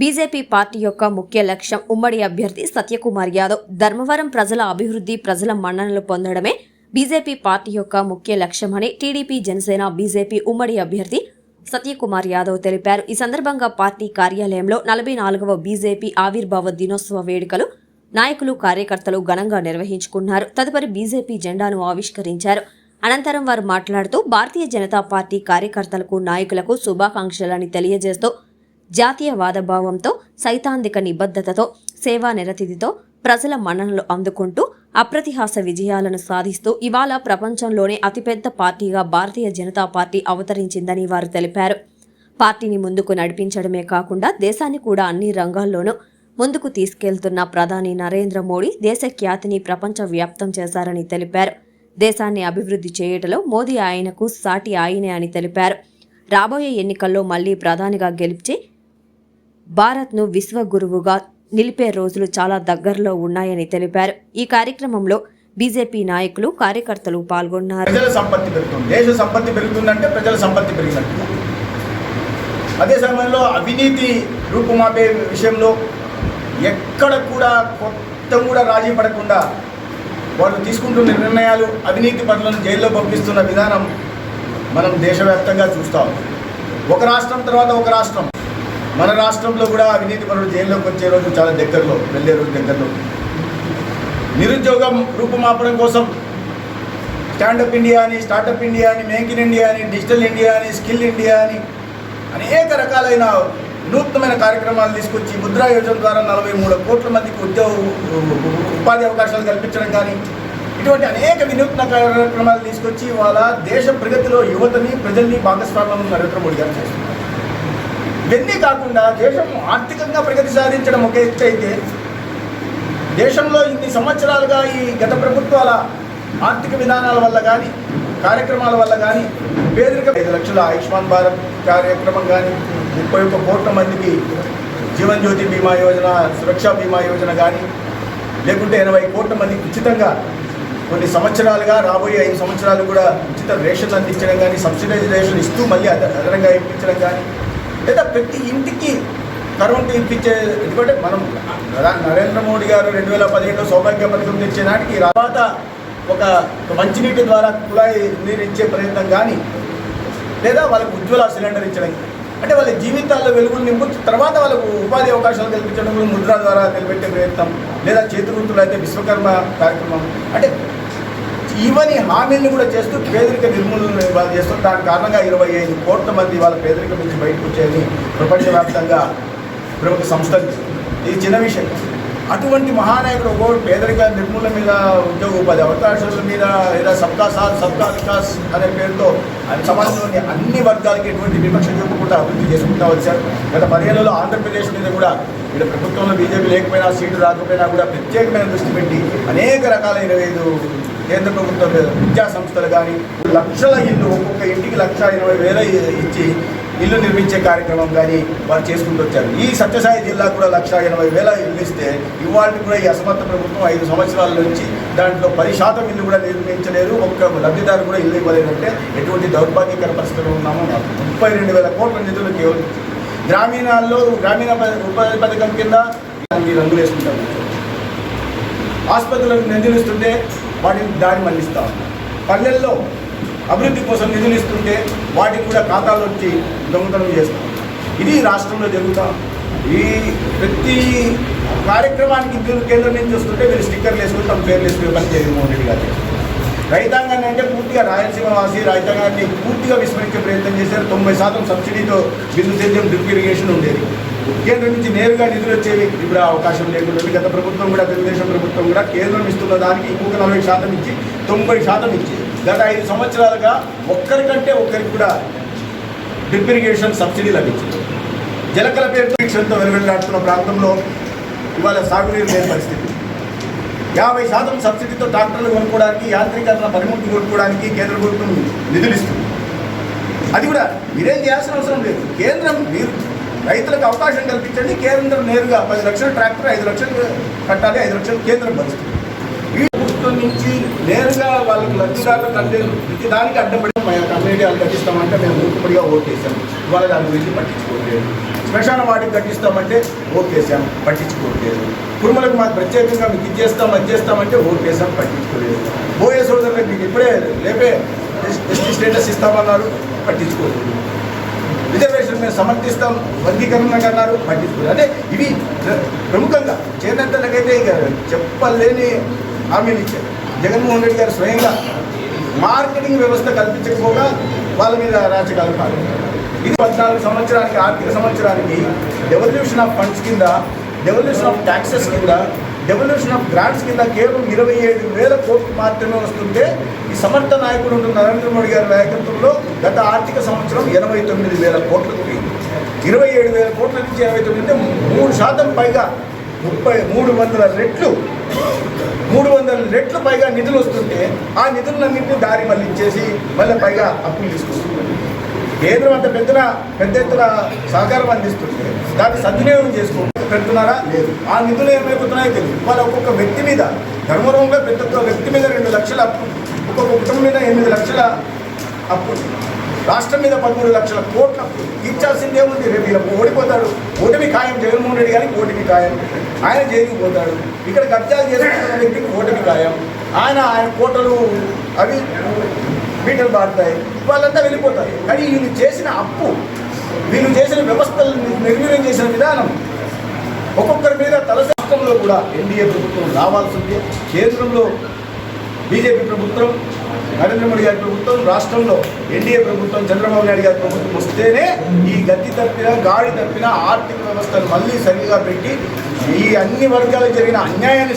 BJP party యొక్క ముఖ్య లక్ష్యం ఉమ్మడి అభ్యర్థి సత్యకుమార్ యాదవ్. ధర్మవరం ప్రజల అభివృద్ధి ప్రజల మన్ననలు పొందడమే బీజేపీ పార్టీ యొక్క ముఖ్య లక్ష్యమని టీడీపీ జనసేన బీజేపీ ఉమ్మడి అభ్యర్థి సత్యకుమార్ యాదవ్ తెలిపారు. ఈ సందర్భంగా పార్టీ కార్యాలయంలో నలభై నాలుగవ బీజేపీ ఆవిర్భావ దినోత్సవ వేడుకలు నాయకులు కార్యకర్తలు ఘనంగా నిర్వహించుకున్నారు. తదుపరి బీజేపీ జెండాను ఆవిష్కరించారు. అనంతరం వారు మాట్లాడుతూ భారతీయ జనతా పార్టీ కార్యకర్తలకు నాయకులకు శుభాకాంక్షలని తెలియజేస్తూ జాతీయవాద భావంతో సైతాంతిక నిబద్ధతతో సేవా నిరతిథితో ప్రజల మన్ననలు అందుకుంటూ అప్రతిహాస విజయాలను సాధిస్తూ ఇవాళ ప్రపంచంలోనే అతిపెద్ద పార్టీగా భారతీయ జనతా పార్టీ అవతరించిందని వారు తెలిపారు. పార్టీని ముందుకు నడిపించడమే కాకుండా దేశాన్ని కూడా అన్ని రంగాల్లోనూ ముందుకు తీసుకెళ్తున్న ప్రధాని నరేంద్ర మోడీ దేశ ఖ్యాతిని ప్రపంచ వ్యాప్తం చేశారని తెలిపారు. దేశాన్ని అభివృద్ధి చేయటంలో మోదీ ఆయనకు సాటి ఆయనే అని తెలిపారు. రాబోయే ఎన్నికల్లో మళ్ళీ ప్రధానిగా గెలిచి భారత్ను విశ్వగురువుగా నిలిపే రోజులు చాలా దగ్గరలో ఉన్నాయని తెలిపారు. ఈ కార్యక్రమంలో బీజేపీ నాయకులు కార్యకర్తలు పాల్గొన్నారు. ప్రజల సంపత్తి పెరుగుతుంది. దేశ సంపత్తి పెరుగుతుందంటే ప్రజల సంపత్తి పెరిగినట్టు. అదే సమయంలో అవినీతి రూపుమాపే విషయంలో ఎక్కడ కూడా కొత్త కూడా రాజీ పడకుండా వాళ్ళు తీసుకుంటున్న నిర్ణయాలు అవినీతి పనులను జైల్లో పంపిస్తున్న విధానం మనం దేశవ్యాప్తంగా చూస్తాం ఒక రాష్ట్రం తర్వాత ఒక రాష్ట్రం. మన రాష్ట్రంలో కూడా అవినీతి పనులు జైల్లోకి వచ్చే రోజు చాలా దగ్గరలో వెళ్ళే రోజు దగ్గరలో. నిరుద్యోగం రూపుమాపడం కోసం స్టాండప్ ఇండియా అని స్టార్టప్ ఇండియా అని మేక్ ఇన్ ఇండియా అని డిజిటల్ ఇండియా అని స్కిల్ ఇండియా అని అనేక రకాలైన నూతనమైన కార్యక్రమాలు తీసుకొచ్చి ముద్రా యోజన ద్వారా నలభై మూడు కోట్ల మందికి ఉద్యోగ ఉపాధి అవకాశాలు కల్పించడం కానీ ఇటువంటి అనేక వినూత్న కార్యక్రమాలు తీసుకొచ్చి వాళ్ళ దేశ ప్రగతిలో యువతని ప్రజల్ని భాగస్వామ్యం నరేంద్ర మోడీ గారు చేస్తున్నారు. ఇవన్నీ కాకుండా దేశం ఆర్థికంగా ప్రగతి సాధించడం ఒక ఎత్తు అయితే దేశంలో ఇన్ని సంవత్సరాలుగా ఈ గత ప్రభుత్వాల ఆర్థిక విధానాల వల్ల కానీ కార్యక్రమాల వల్ల కానీ పేదరిక ఐదు లక్షల ఆయుష్మాన్ భారత్ కార్యక్రమం కానీ ముప్పై ఒక్క కోట్ల మందికి జీవన్ జ్యోతి బీమా యోజన సురక్షా బీమా యోజన కానీ లేకుంటే ఎనభై కోట్ల మందికి ఉచితంగా కొన్ని సంవత్సరాలుగా రాబోయే ఐదు సంవత్సరాలు కూడా ఉచిత రేషన్ అందించడం కానీ సబ్సిడైజ్ రేషన్ ఇస్తూ మళ్ళీ అదనంగా ఇప్పించడం కానీ లేదా ప్రతి ఇంటికి కరెంటు ఇప్పించే ఎందుకంటే మనం నరేంద్ర మోడీ గారు రెండు వేల పదిహేడు సౌభాగ్య పథకం తెచ్చే నాటికి తర్వాత ఒక మంచినీటి ద్వారా కుళాయి నీరు ఇచ్చే ప్రయత్నం కానీ లేదా వాళ్ళకు ఉజ్వల సిలిండర్ ఇచ్చడం. అంటే వాళ్ళ జీవితాల్లో వెలుగులు నింపు తర్వాత వాళ్ళకు ఉపాధి అవకాశాలు కల్పించడం ముద్ర ద్వారా నిలబెట్టే ప్రయత్నం లేదా చేతి వృత్తులు అయితే విశ్వకర్మ కార్యక్రమం. అంటే ఇవని హామీలను కూడా చేస్తూ పేదరిక నిర్మూలన వాళ్ళు చేస్తూ దాని కారణంగా ఇరవై ఐదు కోట్ల మంది వాళ్ళ పేదరికం నుంచి బయటకు వచ్చేది ప్రపంచవ్యాప్తంగా ప్రముఖ సంస్థలు. ఇది చిన్న విషయం. అటువంటి మహానాయకుడు ఒకటి పేదరిక నిర్మూలన మీద ఉద్యోగ ఉపాధి అవకాశాల మీద లేదా సబ్కా సాత్ సబ్కా వికాస్ అనే పేరుతో ఆయన సమాజంలోని అన్ని వర్గాలకి ఎటువంటి వివక్ష చూపకుండా అభివృద్ధి చేసుకుంటా వచ్చారు. గత పదిహేనులో ఆంధ్రప్రదేశ్ మీద కూడా ఇక్కడ ప్రభుత్వంలో బీజేపీ లేకపోయినా సీటు రాకపోయినా కూడా ప్రత్యేకమైన దృష్టి పెట్టి అనేక రకాల ఇరవై ఐదు కేంద్ర ప్రభుత్వ విద్యా సంస్థలు కానీ లక్షల ఇల్లు ఒక్కొక్క ఇంటికి లక్ష ఇరవై వేల ఇచ్చి ఇల్లు నిర్మించే కార్యక్రమం కానీ వారు చేసుకుంటూ వచ్చారు. ఈ సత్యసాయి జిల్లా కూడా లక్ష ఎనభై వేల ఇల్లు ఇస్తే ఇవాళ కూడా ఈ అసమర్థ ప్రభుత్వం ఐదు సంవత్సరాల నుంచి దాంట్లో పది శాతం ఇల్లు కూడా నిర్మించలేదు ఒక్క లబ్ధిదారు కూడా ఇల్లు ఇవ్వలేదంటే ఎటువంటి దౌర్భాగ్యకర పరిస్థితులు ఉన్నామో ముప్పై రెండు వేల కోట్ల నిధులు కేవలం గ్రామీణాల్లో గ్రామీణ ఉపాధి పథకం కింద దానికి రంగులు వేసుకుంటారు. ఆసుపత్రులకు నిధులు ఇస్తుంటే వాటిని దారి మళ్ళిస్తా ఉన్నారు పల్లెల్లో అభివృద్ధి కోసం నిధులు ఇస్తుంటే వాటిని కూడా ఖాతాలో వచ్చి దొంగతనం చేస్తాం ఇది రాష్ట్రంలో జరుగుతా ఈ ప్రతి కార్యక్రమానికి ఇందులో కేంద్రం నుంచి వస్తుంటే మీరు స్టిక్కర్లు వేసుకుని తమ పేర్లు వేసుకుని పని జగన్మోహన్ రెడ్డి గారు. రైతాంగాన్ని అంటే పూర్తిగా రాయలసీమ వాసి రైతాంగాన్ని పూర్తిగా విస్మరించే ప్రయత్నం చేశారు. తొంభై శాతం సబ్సిడీతో బిందు సేద్యం డ్రిప్ ఇరిగేషన్ ఉండేది. కేంద్రం నుంచి నేరుగా నిధులు వచ్చేవి ఇప్పుడు అవకాశం లేకుండా గత ప్రభుత్వం కూడా తెలుగుదేశం ప్రభుత్వం కూడా కేంద్రం ఇస్తున్న దానికి ఇంకొక నలభై శాతం ఇచ్చి తొంభై శాతం ఇచ్చి గత ఐదు సంవత్సరాలుగా ఒక్కరికంటే ఒక్కరికి కూడా డ్రిప్ ఇరిగేషన్ సబ్సిడీ లభించింది. జలకల పేరుతో ఇరిగేషన్తో వెలువెళ్ళాడుతున్న ప్రాంతంలో ఇవాళ సాగునీరు లేని పరిస్థితి. యాభై శాతం సబ్సిడీతో ట్రాక్టర్లు కొనుక్కోవడానికి యాంత్రీకరణ పనిముట్లు కొనుక్కోవడానికి కేంద్ర ప్రభుత్వం నిధులు ఇస్తుంది. అది కూడా మీరేం చేయాల్సిన అవసరం లేదు. కేంద్రం మీరు రైతులకు అవకాశం కల్పించండి. కేంద్రం నేరుగా పది లక్షలు ట్రాక్టర్ ఐదు లక్షలు కట్టాలి ఐదు లక్షలు కేంద్రం భరిస్తుంది. ఈ ప్రభుత్వం నుంచి నేరుగా వాళ్ళకి లబ్ధిదారులకు అంటే ప్రతి దానికి అడ్డపడి కమ్యూనిటీ వాళ్ళు కట్టిస్తామంటే మేము మూకుపడిగా ఓటేసాము ఇవాళ దాని గురించి పట్టించుకోలేదు శ్మశాన వాటికి కట్టిస్తామంటే ఓకేసాం పట్టించుకోలేదు కుటుంబాలకు మాకు ప్రత్యేకంగా మీకు ఇది చేస్తాం అది చేస్తామంటే ఓకేసాం పట్టించుకోలేదు. బోయే సోదరులకు మీకు ఇప్పుడే లేపే ఎస్టీ స్టేటస్ ఇస్తామన్నారు పట్టించుకోలేదు. రిజర్వేషన్ మేము సమర్థిస్తాం వర్గీకరణ అన్నారు పట్టించుకోలేదు అంటే ఇవి ప్ర- ప్రముఖంగా చేనేతలకైతే ఇక చెప్పలేని హామీలు ఇచ్చారు. జగన్మోహన్ రెడ్డి గారు స్వయంగా మార్కెటింగ్ వ్యవస్థ కల్పించకపోగా వాళ్ళ మీద రాజకాలు కాదు ఇది పద్నాలుగు సంవత్సరానికి ఆర్థిక సంవత్సరానికి డెవల్యూషన్ ఆఫ్ ఫండ్స్ కింద డెవల్యూషన్ ఆఫ్ ట్యాక్సెస్ కింద డెవల్యూషన్ ఆఫ్ గ్రాంట్స్ కింద కేవలం ఇరవై ఏడు వేల కోట్లు మాత్రమే వస్తుంటే ఈ సమర్థ నాయకుడు నరేంద్ర మోడీ గారి నాయకత్వంలో గత ఆర్థిక సంవత్సరం ఎనభై తొమ్మిది వేల కోట్లకు ఇరవై ఏడు వేల కోట్ల నుంచి ఎనభై తొమ్మిది మూడు శాతం పైగా ముప్పై మూడు వందల రెట్లు మూడు వందల రెట్లు పైగా నిధులు వస్తుంటే ఆ నిధులన్నింటినీ దారి మళ్ళించేసి మళ్ళీ పైగా అప్పులు తీసుకొస్తుంది. కేంద్రం అంత పెద్దన పెద్ద ఎత్తున సహకారం అందిస్తుంది. దాన్ని సద్వినియోగం చేసుకుంటూ పెడుతున్నారా? లేదు. ఆ నిధులు ఏమైపోతున్నాయో తెలియదు. వాళ్ళ ఒక్కొక్క వ్యక్తి మీద ధర్మవరంలో పెద్ద వ్యక్తి మీద రెండు లక్షల అప్పు ఒక్కొక్క కుటుంబం మీద ఎనిమిది లక్షల అప్పు రాష్ట్రం మీద పదమూడు లక్షల కోట్ల అప్పు. తీర్చాల్సిందే ఉంది. రేపు ఇలా ఓడిపోతాడు ఓటమి ఖాయం జగన్మోహన్ రెడ్డి గారికి ఓటమి ఖాయం. ఆయన జైలుకి పోతాడు. ఇక్కడ కబ్జాలు చేసుకుంటున్న వ్యక్తికి ఓటమి ఖాయం. ఆయన ఆయన కోటలు అవి మీటలు బారుతాయి వాళ్ళంతా వెళ్ళిపోతారు. కానీ వీళ్ళు చేసిన అప్పు వీళ్ళు చేసిన వ్యవస్థలు నిర్వీర్యం చేసిన విధానం ఒక్కొక్కరి మీద తలసంలో కూడా ఎన్డీఏ ప్రభుత్వం రావాల్సిందే కేంద్రంలో బీజేపీ ప్రభుత్వం నరేంద్ర మోడీ గారి ప్రభుత్వం రాష్ట్రంలో ఎన్డీఏ ప్రభుత్వం చంద్రబాబు నాయుడు గారి ప్రభుత్వం వస్తేనే ఈ గతి తప్పిన గాడి తప్పిన ఆర్థిక వ్యవస్థను మళ్ళీ సరిగా పెట్టి ఈ అన్ని వర్గాలకు జరిగిన అన్యాయాన్ని